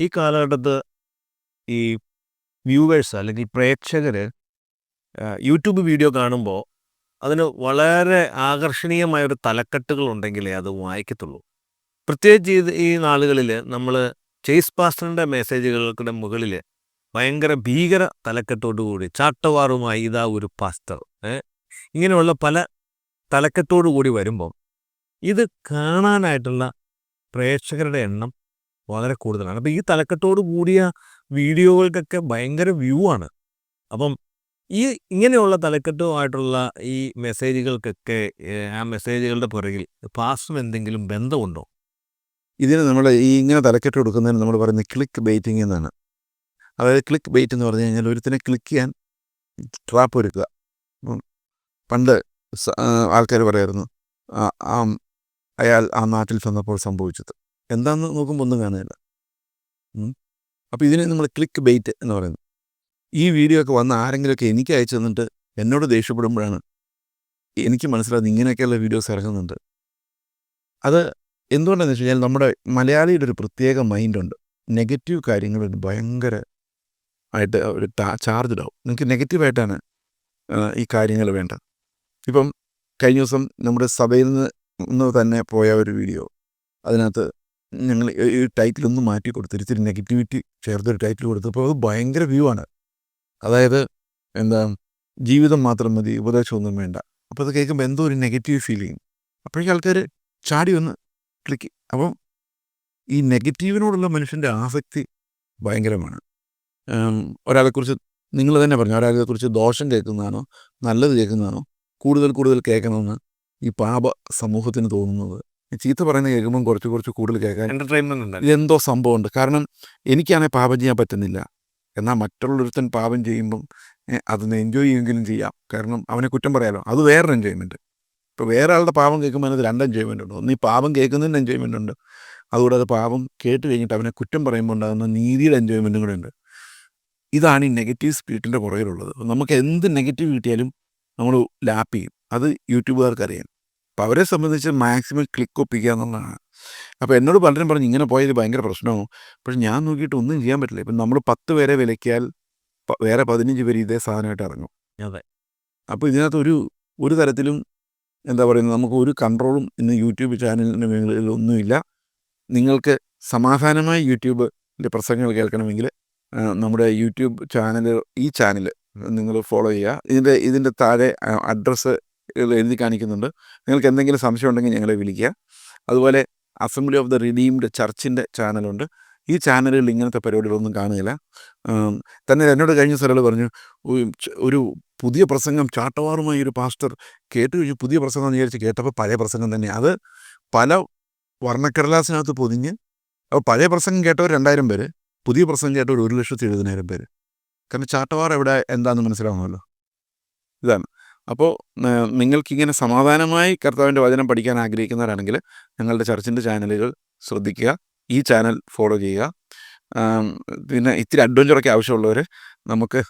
ഈ കാലഘട്ടത്ത് ഈ വ്യൂവേഴ്സ് അല്ലെങ്കിൽ പ്രേക്ഷകർ യൂട്യൂബ് വീഡിയോ കാണുമ്പോൾ അതിന് വളരെ ആകർഷണീയമായ ഒരു തലക്കെട്ടുകൾ ഉണ്ടെങ്കിലേ അത് വായിക്കത്തുള്ളൂ. പ്രത്യേകിച്ച് ഇത് ഈ നാളുകളിൽ നമ്മൾ ചേസ് പാസ്റ്ററിന്റെ മെസ്സേജുകൾക്കുടെ മുകളിൽ ഭയങ്കര ഭീകര തലക്കെട്ടോടുകൂടി ചാട്ടവാറുമായി ഇതാ ഒരു പാസ്റ്റർ ഇങ്ങനെയുള്ള പല തലക്കെട്ടോടു കൂടി വരുമ്പം ഇത് കാണാനായിട്ടുള്ള പ്രേക്ഷകരുടെ എണ്ണം വളരെ കൂടുതലാണ്. അപ്പോൾ ഈ തലക്കെട്ടോട് കൂടിയ വീഡിയോകൾക്കൊക്കെ ഭയങ്കര വ്യൂ ആണ്. അപ്പം ഈ ഇങ്ങനെയുള്ള തലക്കെട്ടുമായിട്ടുള്ള ഈ മെസ്സേജുകൾക്കൊക്കെ ആ മെസ്സേജുകളുടെ പുറകിൽ പാസ്റ്റും എന്തെങ്കിലും ബന്ധമുണ്ടോ? ഇതിന് നമ്മൾ ഈ ഇങ്ങനെ തലക്കെട്ട് കൊടുക്കുന്നതിന് നമ്മൾ പറയുന്നത് ക്ലിക്ക് ബെയ്റ്റിംഗ് എന്നാണ്. അതായത് ക്ലിക്ക് ബെയ്റ്റ് എന്ന് പറഞ്ഞു കഴിഞ്ഞാൽ ഒരുത്തിനെ ക്ലിക്ക് ചെയ്യാൻ ട്രാപ്പ് ഒരുക്കുക. പണ്ട് ആൾക്കാർ പറയായിരുന്നു അയാൾ ആ നാട്ടിൽ ചെന്നപ്പോൾ സംഭവിച്ചത്. എന്താണെന്ന് നോക്കുമ്പോൾ ഒന്നും കാണുന്നില്ല. അപ്പോൾ ഇതിനെ നമ്മൾ ക്ലിക്ക് ബെയ്റ്റ് എന്ന് പറയുന്നത് ഈ വീഡിയോ ഒക്കെ വന്ന് ആരെങ്കിലുമൊക്കെ എനിക്ക് അയച്ചു തന്നിട്ട് എന്നോട് ദേഷ്യപ്പെടുമ്പോഴാണ് എനിക്ക് മനസ്സിലാകുന്നത് ഇങ്ങനെയൊക്കെയുള്ള വീഡിയോസ് ഇറങ്ങുന്നുണ്ട്. അത് എന്തുകൊണ്ടാണെന്ന് വെച്ച് കഴിഞ്ഞാൽ നമ്മുടെ മലയാളിയുടെ ഒരു പ്രത്യേക മൈൻഡുണ്ട് നെഗറ്റീവ് കാര്യങ്ങളിൽ ഭയങ്കര ആയിട്ട് ഒരു ചാർജ്ഡ് ആവും. നിങ്ങൾക്ക് നെഗറ്റീവായിട്ടാണ് ഈ കാര്യങ്ങൾ വേണ്ടത്. ഇപ്പം കഴിഞ്ഞ ദിവസം നമ്മുടെ സഭയിൽ നിന്ന് തന്നെ പോയ ഒരു വീഡിയോ അതിനകത്ത് ഞങ്ങൾ ഈ- ഒന്ന് മാറ്റി കൊടുത്തു ഇത്തിരി നെഗറ്റിവിറ്റി ചേർത്തൊരു ടൈറ്റിൽ കൊടുത്തപ്പോൾ അത് ഭയങ്കര വ്യൂ ആണ്. അതായത് എന്താ ജീവിതം മാത്രം മതി ഉപദേശമൊന്നും വേണ്ട. അപ്പോൾ അത് കേൾക്കുമ്പോൾ എന്തോ ഒരു നെഗറ്റീവ് ഫീലിംഗ് അപ്പോഴേക്കും ആൾക്കാർ ചാടി ഒന്ന് ക്ലിക്ക് അപ്പം ഈ നെഗറ്റീവിനോടുള്ള മനുഷ്യന്റെ ആസക്തി ഭയങ്കരമാണ്. ഒരാളെക്കുറിച്ച് നിങ്ങൾ തന്നെ പറഞ്ഞു ഒരാളെക്കുറിച്ച് ദോഷം കേൾക്കുന്നതാണോ നല്ലത് കേൾക്കുന്നതാണോ കൂടുതൽ കൂടുതൽ കേൾക്കണമെന്ന് ഈ പാപ സമൂഹത്തിന് തോന്നുന്നത് ചീത്ത പറയുന്നത് കേൾക്കുമ്പം കുറച്ച് കുറച്ച് കൂടുതൽ കേൾക്കാൻ എന്റർടൈൻമെന്റ് ഉണ്ട് ഇതെന്തോ സംഭവമുണ്ട്. കാരണം എനിക്കാണെങ്കിൽ പാപം ചെയ്യാൻ പറ്റുന്നില്ല. എന്നാൽ മറ്റുള്ളൊരുത്തൻ പാപം ചെയ്യുമ്പം അതൊന്ന് എൻജോയ് ചെയ്യുമെങ്കിലും ചെയ്യാം. കാരണം അവനെ കുറ്റം പറയാലോ. അത് വേറൊരു എൻജോയ്മെന്റ് ഇപ്പോൾ വേറെ ആളുടെ പാപം കേൾക്കുമ്പോൾ അതിനകത്ത് രണ്ട് എൻജോയ്മെന്റ് ഉണ്ട്. ഒന്ന് ഈ പാപം കേൾക്കുന്നതിന് എൻജോയ്മെന്റ് ഉണ്ട്. അതുകൂടാതെ പാപം കേട്ട് കഴിഞ്ഞിട്ട് അവനെ കുറ്റം പറയുമ്പോൾ ഉണ്ടാകുന്ന നീതിയുടെ എൻജോയ്മെന്റും കൂടെ ഉണ്ട്. ഇതാണ് ഈ നെഗറ്റീവ് സ്പിരിറ്റിന്റെ പുറകിലുള്ളത്. നമുക്ക് എന്ത് നെഗറ്റീവ് കിട്ടിയാലും നമ്മൾ ലാപ്പ് ചെയ്യും. അത് യൂട്യൂബുകാർക്ക് അറിയാം. അപ്പോൾ അവരെ സംബന്ധിച്ച് മാക്സിമം ക്ലിക്ക് ഒപ്പിക്കുക എന്നുള്ളതാണ്. അപ്പോൾ എന്നോട് പലരും പറഞ്ഞു ഇങ്ങനെ പോയത് ഭയങ്കര പ്രശ്നമാവും. പക്ഷെ ഞാൻ നോക്കിയിട്ട് ഒന്നും ചെയ്യാൻ പറ്റില്ല. ഇപ്പം നമ്മൾ പത്ത് പേരെ വിലക്കിയാൽ വേറെ പതിനഞ്ച് പേര് ഇതേ സാധനമായിട്ട് ഇറങ്ങും. അതെ. അപ്പോൾ ഇതിനകത്ത് ഒരു ഒരു തരത്തിലും എന്താ പറയുന്നത് നമുക്ക് ഒരു കൺട്രോളും ഇന്ന് യൂട്യൂബ് ചാനലിന് മേഖലയിൽ ഒന്നുമില്ല. നിങ്ങൾക്ക് സമാധാനമായി യൂട്യൂബിന്റെ പ്രസംഗങ്ങൾ കേൾക്കണമെങ്കിൽ നമ്മുടെ യൂട്യൂബ് ചാനൽ ഈ ചാനൽ നിങ്ങൾ ഫോളോ ചെയ്യുക. ഇതിന്റെ ഇതിന്റെ താഴെ അഡ്രസ്സ് എഴുതി കാണിക്കുന്നുണ്ട്. നിങ്ങൾക്ക് എന്തെങ്കിലും സംശയം ഉണ്ടെങ്കിൽ ഞങ്ങളെ വിളിക്കുക. അതുപോലെ അസംബ്ലി ഓഫ് ദ റിഡീംഡ് ചർച്ചിന്റെ ചാനലുണ്ട്. ഈ ചാനലുകളിൽ ഇങ്ങനത്തെ പരിപാടികളൊന്നും കാണുകയില്ല. തന്നെ എന്നോട് കഴിഞ്ഞ സ്ഥലങ്ങൾ പറഞ്ഞു "ഒരു പുതിയ പ്രസംഗം ചാട്ടവാറുമായി ഒരു പാസ്റ്റർ കേട്ട് കഴിഞ്ഞ്. പുതിയ പ്രസംഗം വിചാരിച്ച് കേട്ടപ്പോൾ പഴയ പ്രസംഗം തന്നെ. അത് പല വർണക്കടലാസിനകത്ത് പൊതിഞ്ഞ് അപ്പോൾ പഴയ പ്രസംഗം കേട്ടവർ രണ്ടായിരം പേര് പുതിയ പ്രസംഗം കേട്ടവർ ഒരു ലക്ഷത്തി എഴുപതിനായിരം പേര്. കാരണം ചാട്ടവാർ എവിടെ എന്താണെന്ന് മനസ്സിലാവുമല്ലോ ഇതാണ്. അപ്പോൾ നിങ്ങൾക്കിങ്ങനെ സമാധാനമായി കർത്താവിന്റെ വചനം പഠിക്കാൻ ആഗ്രഹിക്കുന്നവരാണെങ്കിൽ ഞങ്ങളുടെ ചർച്ചിന്റെ ചാനലുകൾ ശ്രദ്ധിക്കുക ഈ ചാനൽ ഫോളോ ചെയ്യുക. പിന്നെ ഇത്തിരി അഡ്വഞ്ചറൊക്കെ ആവശ്യമുള്ളവർ നമുക്ക്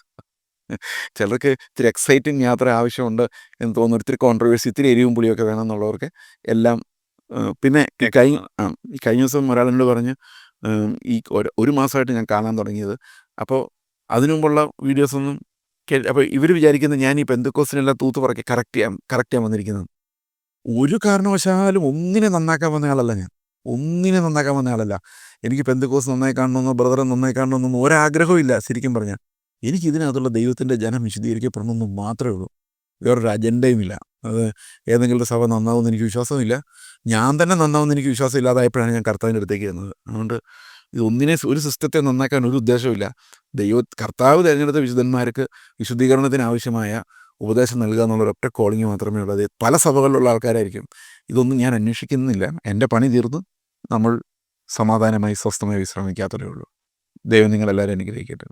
ചിലർക്ക് ഇത്തിരി എക്സൈറ്റിംഗ് യാത്ര ആവശ്യമുണ്ട് എന്ന് തോന്നുന്നു. ഇത്തിരി കോൺട്രവേഴ്സി ഇത്തിരി എരിവും പുളിയൊക്കെ വേണം എന്നുള്ളവർക്ക് എല്ലാം പിന്നെ കഴിഞ്ഞ ഈ കഴിഞ്ഞ ദിവസം ഒരാളെന്നോട് പറഞ്ഞ് ഈ ഒരു ഒരു മാസമായിട്ട് ഞാൻ കാണാൻ തുടങ്ങിയത്. അപ്പോൾ അതിനുമുമ്പുള്ള വീഡിയോസൊന്നും അപ്പോൾ ഇവർ വിചാരിക്കുന്നത് ഞാൻ ഈ പെന്തക്കോസിനെല്ലാം തൂത്ത് പറക്കി കറക്റ്റ് ചെയ്യാം കറക്റ്റ് ചെയ്യാൻ വന്നിരിക്കുന്നത്. ഒരു കാരണവശാലും ഒന്നിനെ നന്നാക്കാൻ വന്ന ആളല്ല ഞാൻ. ഒന്നിനെ നന്നാക്കാൻ വന്ന ആളല്ല. എനിക്ക് പെന്തക്കോസ് നന്നായി കാണണമെന്നോ ബ്രദറെ നന്നായി കാണണമെന്നോ ഒരാഗ്രഹവും ഇല്ല ശരിക്കും പറഞ്ഞാൽ എനിക്ക് ഇതിനകത്തുള്ള ദൈവത്തിന്റെ ജനം വിശദീകരിക്കപ്പെടണമെന്ന് മാത്രമേ ഉള്ളൂ. വേറൊരു അജണ്ടയും ഇല്ല. അത് ഏതെങ്കിലും സഭ നന്നാവുമെന്ന് എനിക്ക് വിശ്വാസമില്ല. ഞാൻ തന്നെ നന്നാവുമെന്ന് എനിക്ക് വിശ്വാസം ഇല്ലാതായപ്പോഴാണ് ഞാൻ കർത്താവിന്റെ അടുത്തേക്ക് വരുന്നത് അതുകൊണ്ട് ഇത് ഒന്നിനെ ഒരു സിസ്റ്റത്തെ നന്നാക്കാൻ ഒരു ഉദ്ദേശവുമില്ല. ദൈവ കർത്താവ് തിരഞ്ഞെടുത്ത വിശുദ്ധന്മാർക്ക് വിശുദ്ധീകരണത്തിന് ആവശ്യമായ ഉപദേശം നൽകുക എന്നുള്ള ഒരൊറ്റ കോളിങ് മാത്രമേ ഉള്ളൂ. അത് പല സഭകളിലുള്ള ആൾക്കാരായിരിക്കും. ഇതൊന്നും ഞാൻ അന്വേഷിക്കുന്നില്ല. എന്റെ പണി തീർന്നു നമ്മൾ സമാധാനമായി സ്വസ്ഥമായി വിശ്രമിക്കാത്തതേ ഉള്ളൂ. ദൈവം നിങ്ങളെല്ലാവരും അനുഗ്രഹിക്കട്ടെ.